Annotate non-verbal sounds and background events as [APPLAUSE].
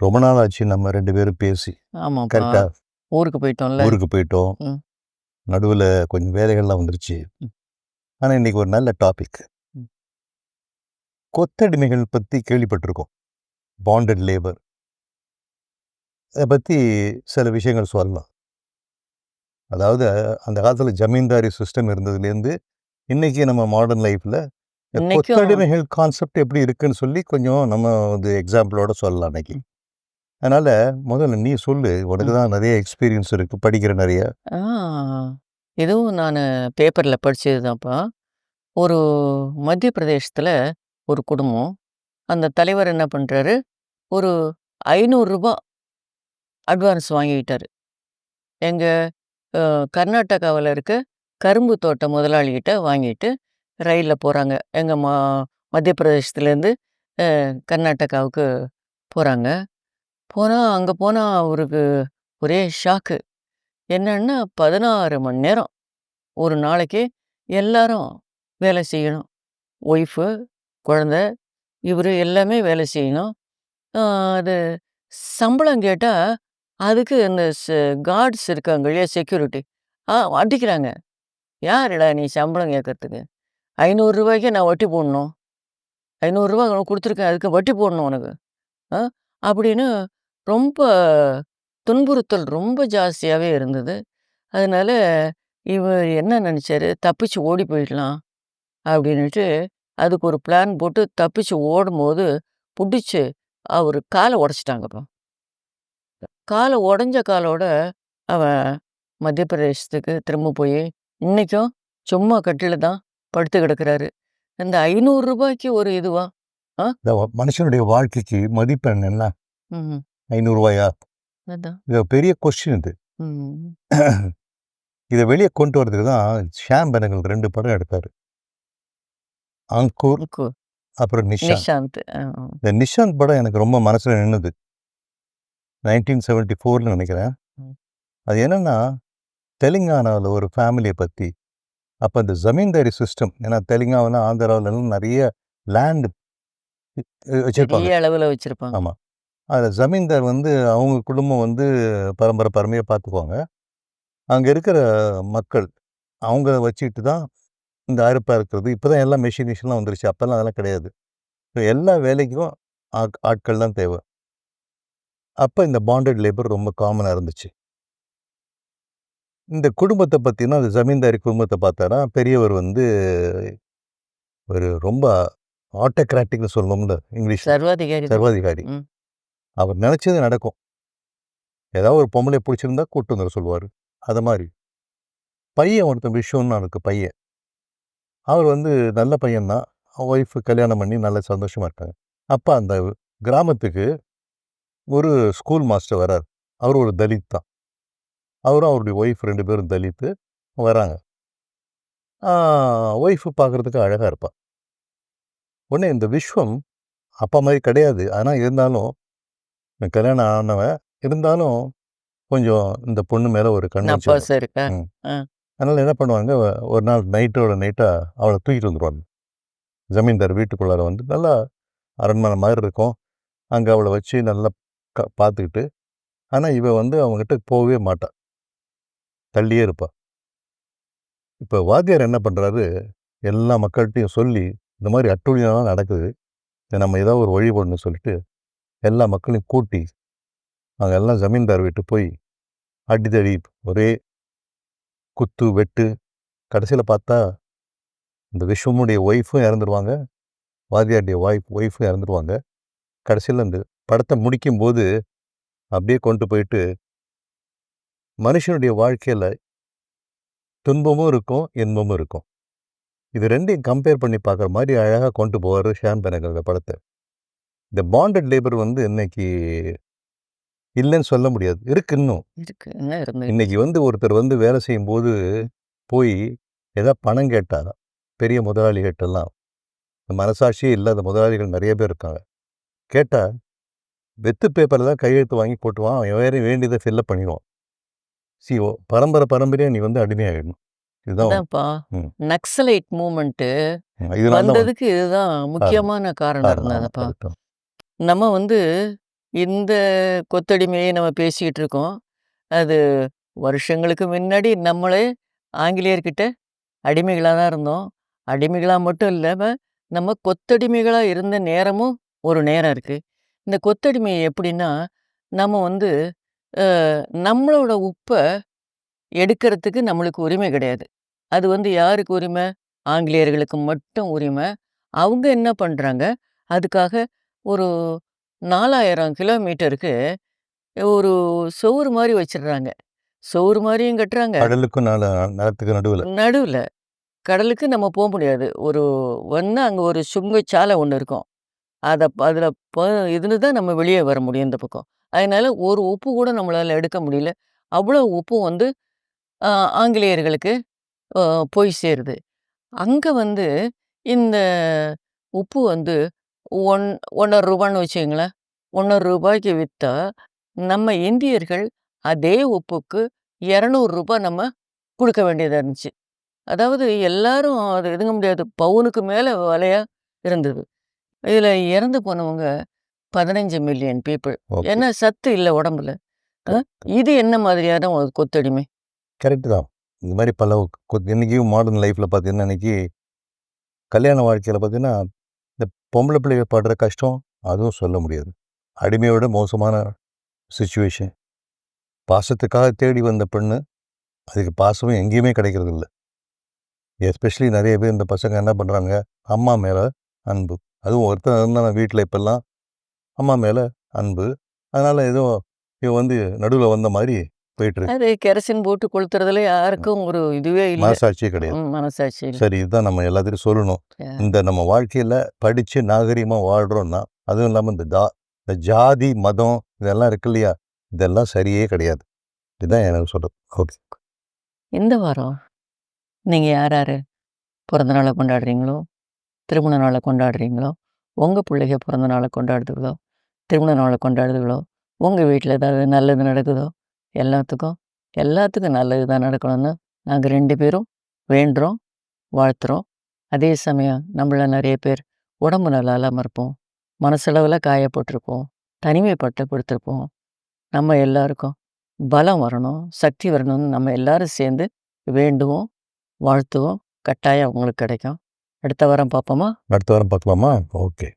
ரொம்ப நாள் ஆச்சு நம்ம ரெண்டு பேரும் பேசி. ஆமாப்பா. கரெக்டா ஊருக்கு போயிட்டோம்ல? ஊருக்கு போயிட்டோம். ம். நடுவில் கொஞ்சம் வேலைகள்லாம் வந்துருச்சு. ஆனால் இன்னைக்கு ஒரு நல்ல டாபிக் ம். கொத்தடிமைகள் பற்றி கேள்விப்பட்டிருக்கோம். பாண்டட் லேபர் அதை பற்றி சில விஷயங்கள் சொல்லலாம். அதாவது அந்த காலத்தில் ஜமீன்தாரி சிஸ்டம் இருந்ததுலேருந்து இன்னைக்கு நம்ம மாடர்ன் லைஃப்பில் இன்னைக்கும் கொத்தடிமைகள் கான்செப்ட் எப்படி இருக்குன்னு சொல்லி கொஞ்சம் நம்ம வந்து எக்ஸாம்பிளோட சொல்லலாம் இன்னைக்கு. அதனால முதல்ல நீ சொல்லு. உனக்கு. தான் நிறைய எக்ஸ்பீரியன்ஸ் இருக்கு. படிக்கிற நிறைய. இதுவும் நான் பேப்பரில் படிச்சது தான்ப்பா ஒரு மத்திய பிரதேசத்தில் ஒரு குடும்பம். அந்த தலைவர் என்ன பண்ணுறாரு ஒரு ஐநூறுரூபா அட்வான்ஸ் வாங்கிக்கிட்டாரு. எங்கள் கர்நாடகாவில் இருக்க கரும்பு தோட்ட முதலாளிகிட்ட வாங்கிட்டு ரயிலில் போகிறாங்க எங்கள் மா மத்திய பிரதேசத்துலேருந்து கர்நாடகாவுக்கு போகிறாங்க போனால் அங்கே போனால் அவருக்கு ஒரே ஷாக்கு. என்னன்னா பதினாறு மணி நேரம். ஒரு நாளைக்கு எல்லாரும் வேலை செய்யணும். ஒய்ஃபு குழந்த இவர் எல்லாமே வேலை செய்யணும். அது சம்பளம் கேட்டால் அதுக்கு இந்த கார்ட்ஸ் இருக்காங்க இல்லையா செக்யூரிட்டி. ஆ அடிக்கிறாங்க யாருடா நீ சம்பளம் கேட்கறதுக்கு? ஐநூறுரூவாய்க்கு நான் வட்டி போடணும். ஐநூறுரூவா உனக்கு கொடுத்துருக்கேன் அதுக்கு வட்டி போடணும் உனக்கு. ஆ அப்படின்னு ரொம்ப துன்புறுத்தல் ரொம்ப ஜாஸ்தியாகவே இருந்தது. அதனால இவர் என்ன நினச்சாரு? தப்பிச்சு ஓடி போயிடலாம் அப்படின்னுட்டு அதுக்கு ஒரு பிளான் போட்டு தப்பிச்சு ஓடும்போது பிடிச்சி அவர் காலை உடச்சிட்டாங்கப்பா காலை உடஞ்ச காலோட அவன் மத்திய பிரதேசத்துக்கு திரும்ப போய் இன்னைக்கும் சும்மா கட்டில தான் படுத்து கிடக்குறாரு. இந்த ஐநூறு ரூபாய்க்கு ஒரு இதுவா? மனுஷனுடைய வாழ்க்கைக்கு மதிப்பெண் என்ன ம் ஐநூறுரூவாயா இது பெரிய கொஸ்டின் இது. [COUGHS] இதை வெளியே கொண்டு வரதுக்கு தான் ஷாம் பெனகல் ரெண்டு படம் எடுத்தாரு. அங்கூர் அப்புறம் நிஷாந்த். இந்த நிஷாந்த் படம் எனக்கு ரொம்ப மனசில் நின்னுது. நைன்டீன் செவன்டி ஃபோர்னு நினைக்கிறேன். அது என்னன்னா தெலுங்கானாவில் ஒரு ஃபேமிலியை பற்றி அப்போ இந்த ஜமீன்தாரி சிஸ்டம் ஏன்னா தெலுங்கானா ஆந்திராவிலலாம் நிறைய லேண்ட் வச்சுருப்பாங்க. அளவில் வச்சிருப்பாங்க. ஆமாம் அதில் ஜமீன்தார் வந்து அவங்க குடும்பம் வந்து பரம்பரை பரமையாக பார்த்துக்குவாங்க அங்கே இருக்கிற மக்கள் அவங்க வச்சுக்கிட்டு தான் இந்த அறுப்பாக இருக்கிறது. இப்போ தான் எல்லாம் மெஷின் மிஷின்லாம் வந்துருச்சு. அப்போல்லாம் அதெல்லாம் கிடையாது. ஸோ எல்லா வேலைக்கும் ஆட் ஆட்கள் தான் தேவை. அப்போ இந்த பாண்டட் லேபர் ரொம்ப காமனாக இருந்துச்சு. இந்த குடும்பத்தை பற்றினா அந்த ஜமீன்தாரி குடும்பத்தை பார்த்தானா பெரியவர் வந்து ஒரு ரொம்ப ஆட்டோகிராட்டிக்னு சொல்லுவோம்ல இங்கிலீஷ் சர்வாதிகாரி. சர்வாதிகாரி. அவர் நினச்சது நடக்கும். ஏதாவது ஒரு பொம்பளை பிடிச்சிருந்தா கூட்டு வந்துட சொல்லுவார். அது மாதிரி பையன் ஒருத்தன் விஷயம்னு அவனுக்கு பையன். அவர் வந்து நல்ல பையன்தான் ஒய்ஃப் கல்யாணம் பண்ணி நல்ல சந்தோஷமா இருக்காங்க. அப்போ அந்த கிராமத்துக்கு ஒரு ஸ்கூல் மாஸ்டர் வரார். அவர் ஒரு தலித் தான். அவரும் அவருடைய ஒய்ஃப் ரெண்டு பேரும் தலித்து வராங்க. ஒய்ஃபு பார்க்குறதுக்கு அழகாக இருப்பாள் உடனே இந்த விஸ்வம் அப்பா மாதிரி கிடையாது. ஆனால் இருந்தாலும் இந்த கல்யாணம் ஆனவன் இருந்தாலும் கொஞ்சம் இந்த பொண்ணு மேலே ஒரு கண் வச்சு நப்பாசம் இருக்கா ம். அதனால் என்ன பண்ணுவாங்க ஒரு நாள் நைட்டோட நைட்டாக அவளை தூக்கிட்டு வந்துடுவாங்க ஜமீன்தார் வீட்டுக்குள்ளார வந்து நல்லா அரண்மனை மாதிரி இருக்கும். அங்கே அவளை வச்சு நல்லா க பார்த்துக்கிட்டு ஆனால் இவ வந்து அவங்ககிட்ட போகவே மாட்டா. தள்ளியே இருப்பா. இப்போ வாத்தியார் என்ன பண்ணுறாரு எல்லா மக்கள்கிட்டையும் சொல்லி இந்த மாதிரி அட்டூழியம்லாம் நடக்குது. நம்ம ஏதாவது ஒரு வழி பண்ணணும்னு சொல்லிட்டு எல்லா மக்களையும் கூட்டி அவங்க எல்லாம் ஜமீன்தார் வீட்டு போய் அடிதடி ஒரே குத்து வெட்டு கடைசியில் பார்த்தா இந்த விஸ்வமுடைய ஒய்ஃபும் இறந்துருவாங்க. வாத்தியாருடைய ஒய்ஃப் ஒய்ஃபும் இறந்துருவாங்க. கடைசியில் இந்த படத்தை முடிக்கும்போது அப்படியே கொண்டு போயிட்டு மனுஷனுடைய வாழ்க்கையில் துன்பமும் இருக்கும் இன்பமும் இருக்கும். இது ரெண்டையும் கம்பேர் பண்ணி பார்க்குற மாதிரி அழகாக கொண்டு போவார் ஷாம் பெனகல் படத்தை. இந்த பாண்டட் லேபர் வந்து இன்னைக்கு இல்லைன்னு சொல்ல முடியாது. இருக்கு இன்னும். இன்னைக்கு வந்து ஒருத்தர் வந்து வேலை செய்யும்போது போய் ஏதாவது பணம் கேட்டா பெரிய முதலாளிகிட்டெல்லாம் மனசாட்சியே இல்லாத முதலாளிகள் நிறைய பேர் இருக்காங்க. கேட்டால் வெத்து பேப்பரில் தான் கையெழுத்து வாங்கி போட்டுவான். அவன் வேற வேண்டியதை ஃபில்லப் பண்ணிடுவான். சி ஓ பரம்பரை பரம்பரையாக நீ வந்து அடிமையாகிடணும் இதுதான் அதான்ப்பா. ம். நக்சலைட் மூமெண்ட்டு வந்ததுக்கு இதுதான் முக்கியமான காரணம் இருந்ததுப்பா. நம்ம வந்து இந்த கொத்தடிமையை நம்ம பேசிக்கிட்டு இருக்கோம். அது வருஷங்களுக்கு முன்னாடி நம்மளே ஆங்கிலேயர்கிட்ட அடிமைகளா தான் இருந்தோம். அடிமைகளா மட்டும் இல்லாம, நம்ம கொத்தடிமைகளா இருந்த நேரமும் ஒரு நேரம் இருக்கு. இந்த கொத்தடிமை எப்படின்னா, நம்ம வந்து நம்மளோட உப்ப எடுக்கிறதுக்கு நம்மளுக்கு உரிமை கிடையாது. அது வந்து யாருக்கு உரிமை? ஆங்கிலேயர்களுக்கு மட்டும் உரிமை. அவங்க என்ன பண்றாங்க, அதுக்காக ஒரு 4000 கிலோமீட்டருக்கு ஒரு சுவுரு மாரி வச்சுடுறாங்க. சுவுரு மாரியும் கட்டுறாங்க. கடலுக்கும் நல நிலத்துக்கு நடுவுல. நடுவுல. கடலுக்கு நம்ம போ முடியாது. ஒரு ஒண்ணு அங்க ஒரு சுங்கச்சாலை ஒண்ணு இருக்கும். அத அதில ப இதுல தான் நம்ம வெளிய வர முடியும் இந்த பக்கம். அதனால ஒரு உப்பு கூட நம்மளால எடுக்க முடியல. அவ்வளோ உப்பும் வந்து ஆங்கிலேயர்களுக்கு போய் சேருது. அங்க வந்து இந்த உப்பு வந்து ஒன் ரூ. 1.50ன்னு வச்சுக்கங்களேன். ரூ. 1.50க்கு வித்தா, நம்ம இந்தியர்கள் அதே உப்புக்கு. 200 நம்ம குடுக்க வேண்டியதா இருந்துச்சு. அதாவது எல்லாரும் அது இதுங்க முடியாது. பவுனுக்கு மேல விலையா இருந்தது. இதில இறந்து போனவங்க 15 மில்லியன் பீப்பிள். ஏன்னா சத்து இல்ல உடம்புல. இது என்ன மாதிரியான ஒரு கொத்தடிமை? கரெக்ட் தான். இந்த மாரி பல கொ இன்னைக்கும் மாடர்ன் லைஃப்ல பார்த்தீங்கன்னா, இன்னைக்கு கல்யாண வாழ்க்கையில பார்த்தீங்கன்னா, பொம்பளை பிள்ளைக படுற கஷ்டம், அதுவும் சொல்ல முடியாது. அடிமையோட மோசமான சுச்சுவேஷன் பாசத்துக்காக தேடி வந்த பெண்ணு, அதுக்கு பாசமும் எங்கேயுமே கிடைக்கிறதில்ல. எஸ்பெஷலி நிறைய பேர் இந்த பசங்க என்ன பண்றாங்க, அம்மா மேல அன்பு. அதுவும் ஒருத்தன் இருந்தான் வீட்ல இப்போல்லாம் அம்மா மேல அன்பு. அதனால ஏதோ இவன் வந்து நடுவுல வந்த மாதிரி போயிட்டுருக்கு. அது கெரசின் போட்டு கொளுத்துறதுல யாருக்கும் ஒரு இதுவே இல்ல. மனசாட்சியே கிடையாது. மனசாட்சி. சரி இதுதான் நம்ம எல்லாத்துட்டயும் சொல்லணும். இந்த நம்ம வாழ்க்கையில படிச்சு நாகரீகமா வாழ்றோம்னா, அதுவும் இல்லாம இந்த ஜா இந்த ஜாதி, மதம் இதெல்லாம் இருக்கு இல்லையா? இதெல்லாம் சரியே கிடையாது. இதுதான் எனக்கு சொல்றது. ஓகே. இந்த வாரம் நீங்க யார் யாரு பிறந்த நாள கொண்டாடுறீங்களோ, திருமண நாள கொண்டாடுறீங்களோ, உங்க பிள்ளைக பிறந்த நாள கொண்டாடுதுகளோ, திருமண நாள கொண்டாடுதுகளோ, உங்க வீட்ல ஏதாவது நல்லது நடக்குதோ, எல்லாத்துக்கும் எல்லாத்துக்கும் நல்லது தான் நடக்கணும்னு நாங்க ரெண்டு பேரும் வேண்டுறோம், வாழ்த்துறோம். அதே சமயம் நம்மள நிறைய பேர் உடம்பு நல்லா இல்லாம இருப்போம். மனசளவுல காயப்பட்டிருப்போம் தனிமைப்பட்டு கொடுத்துருப்போம் நம்ம எல்லாருக்கும் பலம் வரணும், சக்தி வரணும்னு நம்ம எல்லாரும் சேர்ந்து வேண்டுவோம், வாழ்த்துவோம். கட்டாயம் அவங்களுக்கு கிடைக்கும். அடுத்த வாரம் பார்ப்போமா? அடுத்த வாரம் பார்க்கலாமா? ஓகே.